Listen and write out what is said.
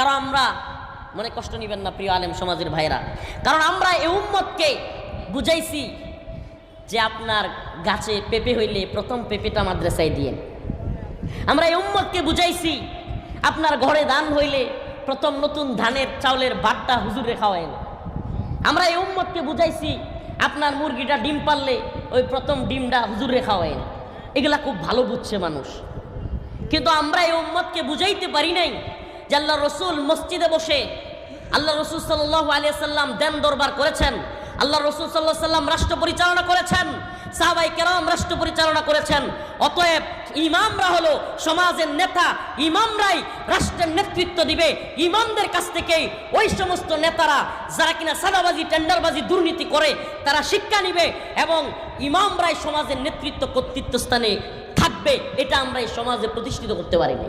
কারণ আমরা, মনে কষ্ট নিবেন না প্রিয় আলেম সমাজের ভাইরা কারণ আমরা এই উম্মতকে বুঝাইছি যে আপনার গাছে পেঁপে হইলে প্রথম পেঁপেটা মাদ্রাসায় দিয়ে। আমরা এই উম্মতকে বুঝাইছি আপনার ঘরে ধান হইলে প্রথম নতুন ধানের চাউলের বাটটা হুজুরে খাওয়াইন আমরা এই উম্মতকে বুঝাইছি আপনার মুরগিটা ডিম পারলে ওই প্রথম ডিমটা হুজুরে খাওয়াইন এগুলা খুব ভালো বুঝছে মানুষ। কিন্তু আমরা এই উম্মতকে বুঝাইতে পারি নাই যে আল্লাহ রসুল মসজিদে বসে আল্লাহ রসুল সাল্লাহ আলিয়া সাল্লাম দেন দরবার করেছেন, আল্লাহ রসুল সাল্লাহ সাল্লাম রাষ্ট্র পরিচালনা করেছেন, সাহাবাই কেরাম রাষ্ট্র পরিচালনা করেছেন, অতএব ইমামরা হলো সমাজের নেতা, ইমামরাই রাষ্ট্রের নেতৃত্ব দিবে, ইমামদের কাছ থেকেই ওই সমস্ত নেতারা যারা কিনা সাদাবাজি, টেন্ডারবাজি, দুর্নীতি করে তারা শিক্ষা নিবে এবং ইমামরাই সমাজের নেতৃত্ব কর্তৃত্ব স্থানে থাকবে, এটা আমরা এই সমাজে প্রতিষ্ঠিত করতে পারিনি।